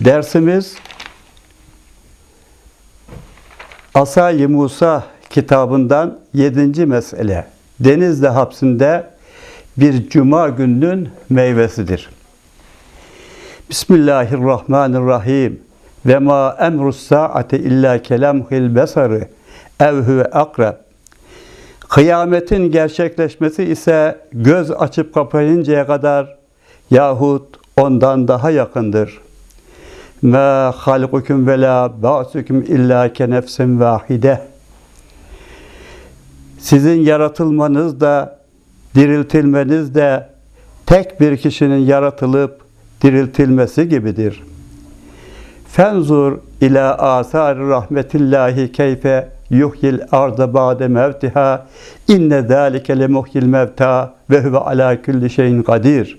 Dersimiz Asay-ı Musa kitabından 7. mesele. Denizli hapsinde bir cuma gününün meyvesidir. Bismillahirrahmanirrahim. Ve ma emrus saati illa kelamhil besarı ev huve akrab. Kıyametin gerçekleşmesi ise göz açıp kapayıncaya kadar yahut ondan daha yakındır. Ma halikukum ve la ba'sukum illa ke nefsin vahide. Sizin yaratılmanız da diriltilmeniz de tek bir kişinin yaratılıp diriltilmesi gibidir. Fenzur ila asar rahmetillahi keyfe yuhyil arda ba'de mevtiha inne zâlike le muhyil mevta ve huve ala kulli şeyin kadir.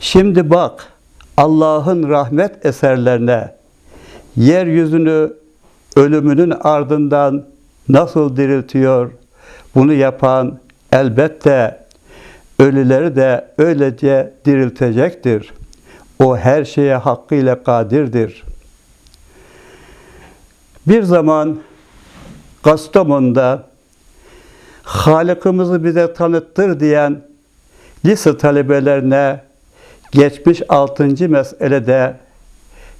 Şimdi bak Allah'ın rahmet eserlerine yeryüzünü ölümünün ardından nasıl diriltiyor? Bunu yapan elbette ölüleri de öylece diriltecektir. O her şeye hakkıyla kadirdir. Bir zaman Kastamonu'da Halık'ımızı bize tanıttır diyen lise talebelerine geçmiş 6. meselede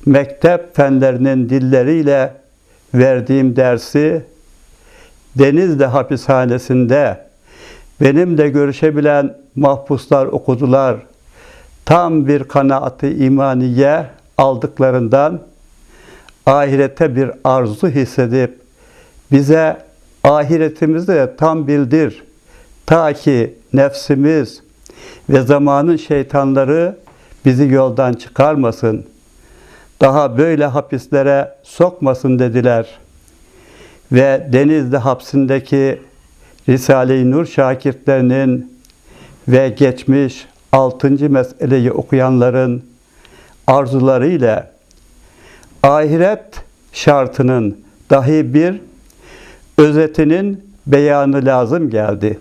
mektep fenlerinin dilleriyle verdiğim dersi Denizli hapishanesinde benimle görüşebilen mahpuslar okudular. Tam bir kanaati imaniye aldıklarından ahirete bir arzu hissedip bize ahiretimizi tam bildir. Ta ki nefsimiz ve zamanın şeytanları bizi yoldan çıkarmasın. Daha böyle hapislere sokmasın dediler. Ve Denizli hapsindeki Risale-i Nur şakirtlerinin ve geçmiş altıncı meseleyi okuyanların arzularıyla ahiret şartının dahi bir özetinin beyanı lazım geldi.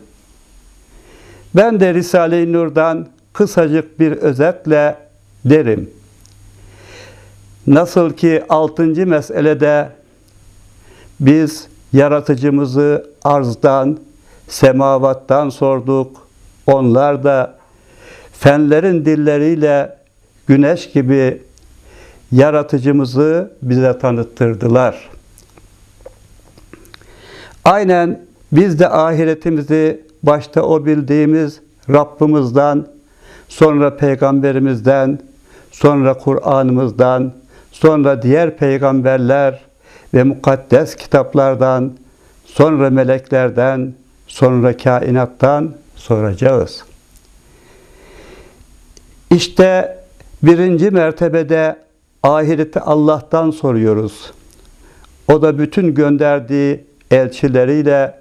Ben de Risale-i Nur'dan kısacık bir özetle derim. Nasıl ki altıncı meselede biz yaratıcımızı arzdan, semavattan sorduk. Onlar da fenlerin dilleriyle güneş gibi yaratıcımızı bize tanıttırdılar. Aynen biz de ahiretimizi başta o bildiğimiz Rabbimizden, sonra peygamberimizden, sonra Kur'an'ımızdan, sonra diğer peygamberler ve mukaddes kitaplardan, sonra meleklerden, sonra kainattan soracağız. İşte birinci mertebede ahireti Allah'tan soruyoruz. O da bütün gönderdiği elçileriyle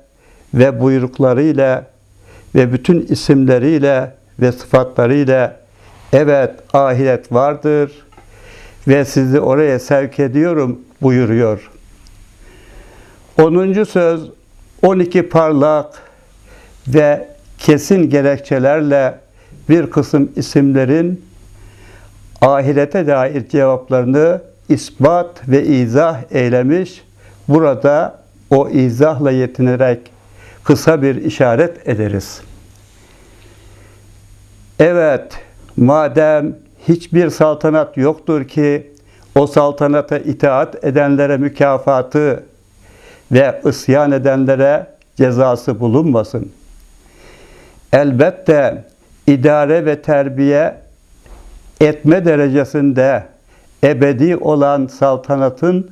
ve buyruklarıyla ve bütün isimleriyle ve sıfatlarıyla evet ahiret vardır ve sizi oraya sevk ediyorum buyuruyor. 10. söz 12 parlak ve kesin gerekçelerle bir kısım isimlerin ahirete dair cevaplarını ispat ve izah eylemiş. Burada o izahla yetinerek kısa bir işaret ederiz. Evet, madem hiçbir saltanat yoktur ki o saltanata itaat edenlere mükafatı ve isyan edenlere cezası bulunmasın. Elbette idare ve terbiye etme derecesinde ebedi olan saltanatın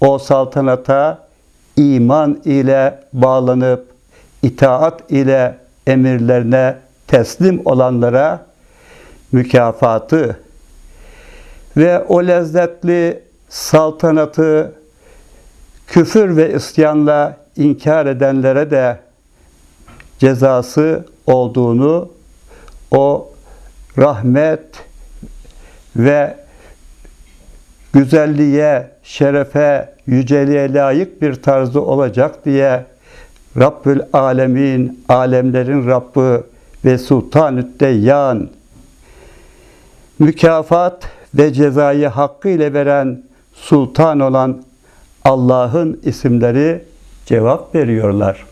o saltanata iman ile bağlanıp itaat ile emirlerine teslim olanlara mükafatı ve o lezzetli saltanatı küfür ve isyanla inkar edenlere de cezası olduğunu o rahmet ve güzelliğe, şerefe, yüceliğe layık bir tarzı olacak diye Rabbül Alemin, alemlerin Rabbi ve Sultanü't Deyyan mükafat ve cezayı hakkıyla veren sultan olan Allah'ın isimleri cevap veriyorlar.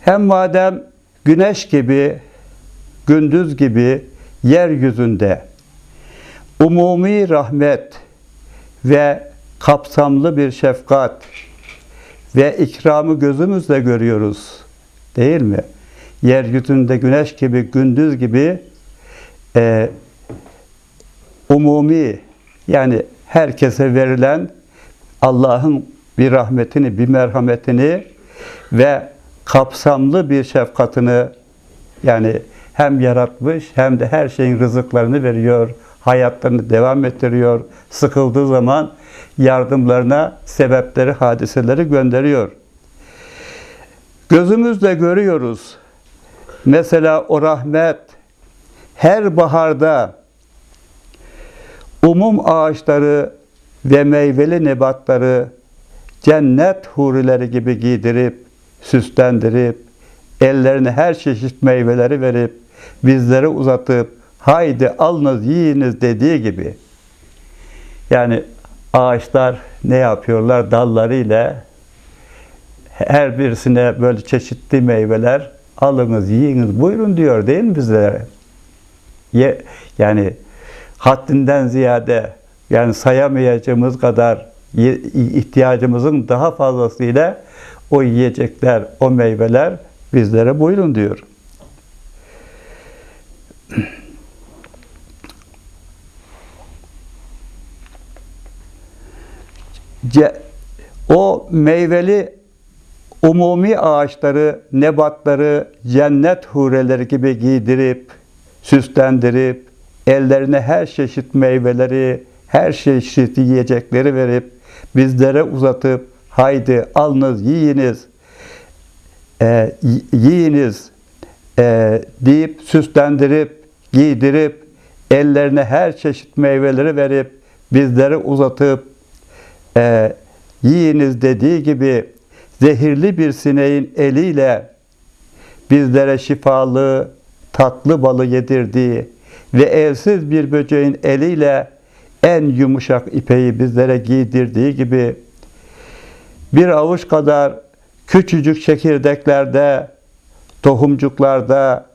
Hem madem güneş gibi, gündüz gibi yeryüzünde umumi rahmet ve kapsamlı bir şefkat ve ikramı gözümüzle görüyoruz. Değil mi? Yeryüzünde güneş gibi, gündüz gibi e, umumi yani herkese verilen Allah'ın bir rahmetini, bir merhametini ve kapsamlı bir şefkatini yani hem yaratmış hem de her şeyin rızıklarını veriyor, hayatlarını devam ettiriyor. Sıkıldığı zaman yardımlarına sebepleri, hadiseleri gönderiyor. Gözümüzle görüyoruz. Mesela o rahmet her baharda umum ağaçları ve meyveli nebatları cennet hurileri gibi giydirip, süslendirip, ellerine her çeşit meyveleri verip, bizlere uzatıp, haydi alınız yiyiniz dediği gibi. Yani ağaçlar ne yapıyorlar? Dallarıyla her birisine böyle çeşitli meyveler alınız, yiyiniz, buyurun diyor değil mi bizlere? Ye, yani haddinden ziyade yani sayamayacağımız kadar ihtiyacımızın daha fazlasıyla o yiyecekler, o meyveler bizlere buyurun diyor. O meyveli umumi ağaçları, nebatları cennet hureleri gibi giydirip, süslendirip, ellerine her çeşit meyveleri, her çeşit yiyecekleri verip, bizlere uzatıp, haydi alınız, yiyiniz, e, yiyiniz e, deyip, süslendirip, giydirip, ellerine her çeşit meyveleri verip, bizlere uzatıp, e, yiyiniz dediği gibi zehirli bir sineğin eliyle bizlere şifalı, tatlı balı yedirdiği ve elsiz bir böceğin eliyle en yumuşak ipeyi bizlere giydirdiği gibi bir avuç kadar küçücük çekirdeklerde, tohumcuklarda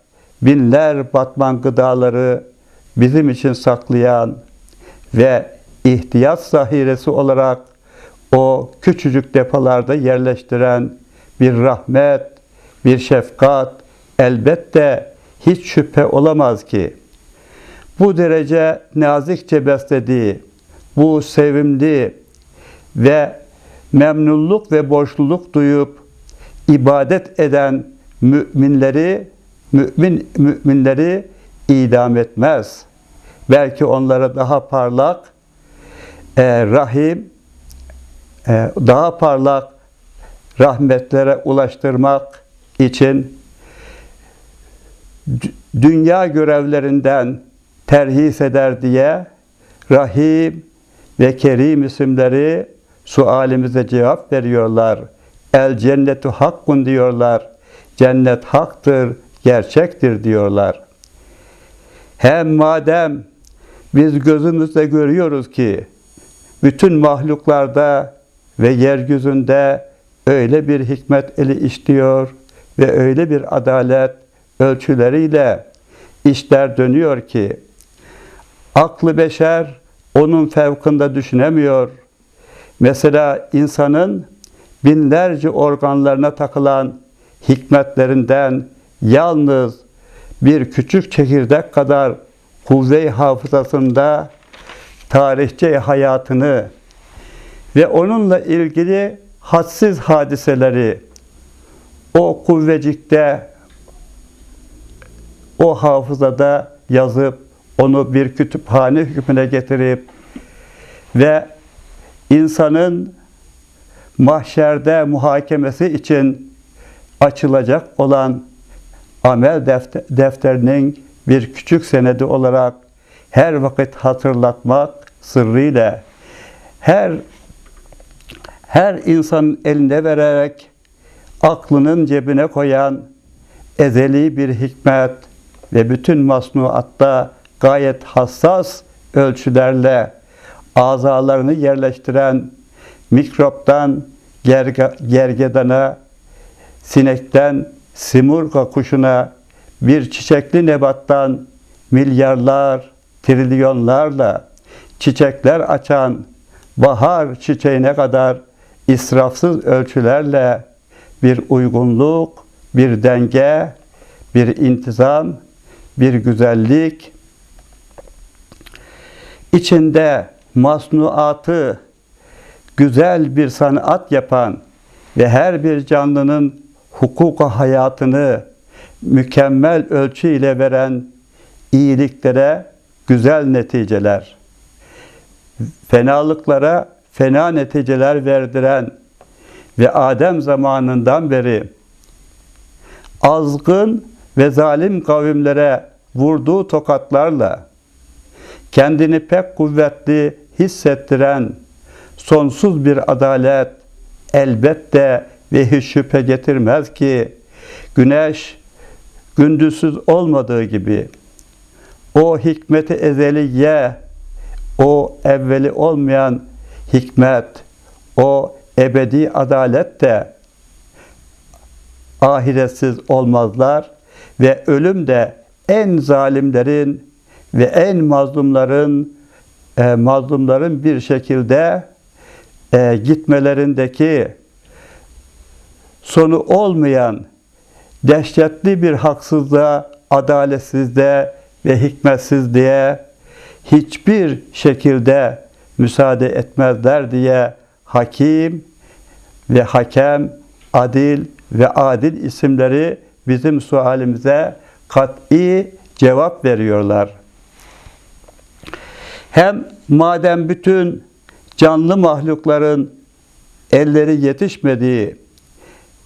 binler batman gıdaları bizim için saklayan ve ihtiyaç zahiresi olarak o küçücük depolarda yerleştiren bir rahmet, bir şefkat elbette hiç şüphe olamaz ki bu derece nazikçe beslediği, bu sevimli ve memnunluk ve borçluluk duyup ibadet eden müminleri mümin müminleri idam etmez. Belki onlara daha parlak, e, rahim, daha parlak rahmetlere ulaştırmak için dünya görevlerinden terhis eder diye Rahim ve Kerim isimleri sualimize cevap veriyorlar. El cennetu hakkun diyorlar. Cennet haktır, gerçektir diyorlar. Hem madem biz gözümüzle görüyoruz ki bütün mahluklarda ve yeryüzünde öyle bir hikmet eli işliyor ve öyle bir adalet ölçüleriyle işler dönüyor ki aklı beşer onun fevkında düşünemiyor. Mesela insanın binlerce organlarına takılan hikmetlerinden yalnız bir küçük çekirdek kadar kuvve-i hafızasında tarihçe hayatını ve onunla ilgili hadsiz hadiseleri o kuvvecikte o hafızada yazıp onu bir kütüphane hükmüne getirip ve insanın mahşerde muhakemesi için açılacak olan amel defterinin bir küçük senedi olarak her vakit hatırlatmak sırrıyla her her insanın eline vererek aklının cebine koyan ezeli bir hikmet ve bütün masnuatta gayet hassas ölçülerle azalarını yerleştiren mikroptan gerge, gergedana, sinekten simurga kuşuna, bir çiçekli nebattan milyarlar, trilyonlarla çiçekler açan bahar çiçeğine kadar israfsız ölçülerle bir uygunluk, bir denge, bir intizam, bir güzellik, içinde masnuatı güzel bir sanat yapan ve her bir canlının hukuka hayatını mükemmel ölçü ile veren iyiliklere güzel neticeler, fenalıklara fena neticeler verdiren ve Adem zamanından beri azgın ve zalim kavimlere vurduğu tokatlarla kendini pek kuvvetli hissettiren sonsuz bir adalet elbette ve hiç şüphe getirmez ki güneş gündüzsüz olmadığı gibi o hikmeti ezeliye o evveli olmayan hikmet o ebedi adalet de ahiretsiz olmazlar ve ölüm de en zalimlerin ve en mazlumların e, mazlumların bir şekilde e, gitmelerindeki sonu olmayan dehşetli bir haksızlığa, adaletsizliğe ve hikmetsizliğe hiçbir şekilde müsaade etmezler diye hakim ve hakem, adil ve adil isimleri bizim sualimize kat'i cevap veriyorlar. Hem madem bütün canlı mahlukların elleri yetişmediği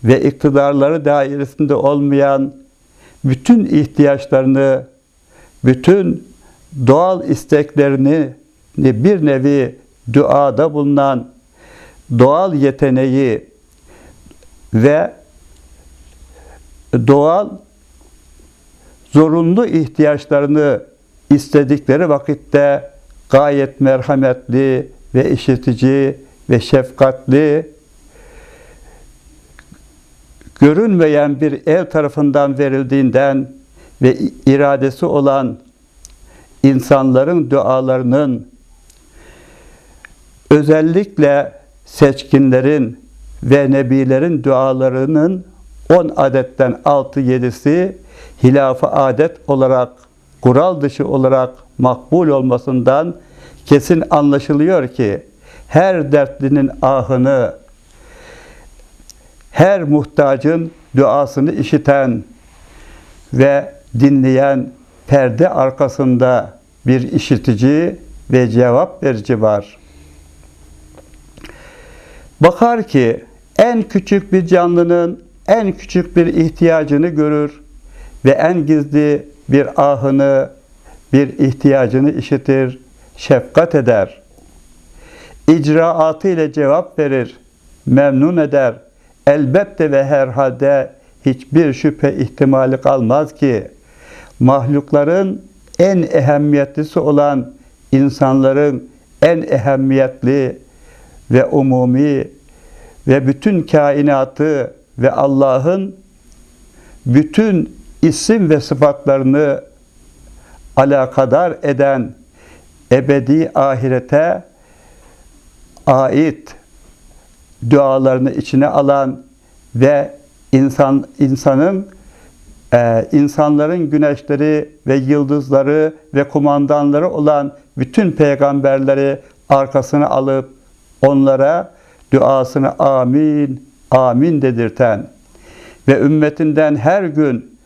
ve iktidarları dairesinde olmayan bütün ihtiyaçlarını, bütün doğal isteklerini bir nevi duada bulunan doğal yeteneği ve doğal zorunlu ihtiyaçlarını istedikleri vakitte gayet merhametli ve işitici ve şefkatli görünmeyen bir el tarafından verildiğinden ve iradesi olan insanların dualarının özellikle seçkinlerin ve nebilerin dualarının 10 adetten 6-7'si hilaf-ı adet olarak, kural dışı olarak makbul olmasından kesin anlaşılıyor ki her dertlinin ahını, her muhtacın duasını işiten ve dinleyen perde arkasında bir işitici ve cevap verici var. Bakar ki en küçük bir canlının en küçük bir ihtiyacını görür ve en gizli bir ahını, bir ihtiyacını işitir, şefkat eder. İcraatı ile cevap verir, memnun eder. Elbette ve herhalde hiçbir şüphe ihtimali kalmaz ki mahlukların en ehemmiyetlisi olan insanların en ehemmiyetli ve umumi ve bütün kainatı ve Allah'ın bütün isim ve sıfatlarını alakadar eden ebedi ahirete ait dualarını içine alan ve insan insanın e, insanların güneşleri ve yıldızları ve kumandanları olan bütün peygamberleri arkasına alıp onlara duasını amin, amin dedirten ve ümmetinden her gün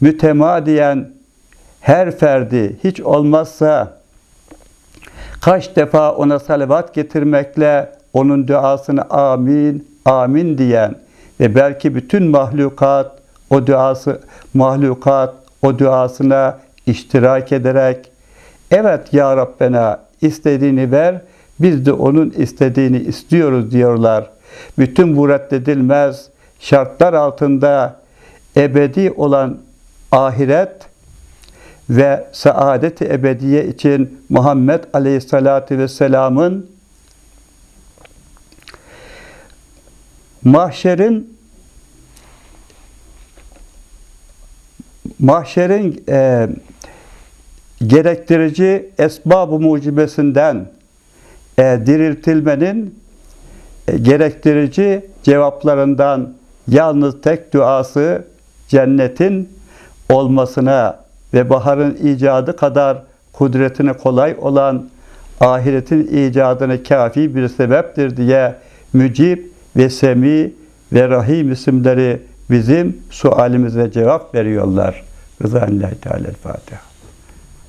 mütemadiyen her ferdi hiç olmazsa kaç defa ona salavat getirmekle onun duasını amin, amin diyen ve belki bütün mahlukat o duası mahlukat o duasına iştirak ederek evet ya Rabbena istediğini ver biz de onun istediğini istiyoruz diyorlar. Bütün bu reddedilmez şartlar altında ebedi olan ahiret ve saadet-i ebediye için Muhammed Aleyhisselatü Vesselam'ın mahşerin mahşerin e, gerektirici esbab-ı mucibesinden e, diriltilmenin e, gerektirici cevaplarından yalnız tek duası cennetin olmasına ve baharın icadı kadar kudretine kolay olan ahiretin icadına kafi bir sebeptir diye mücib ve semi ve rahim isimleri bizim sualimize cevap veriyorlar. Rızanillahi Teala Fatiha.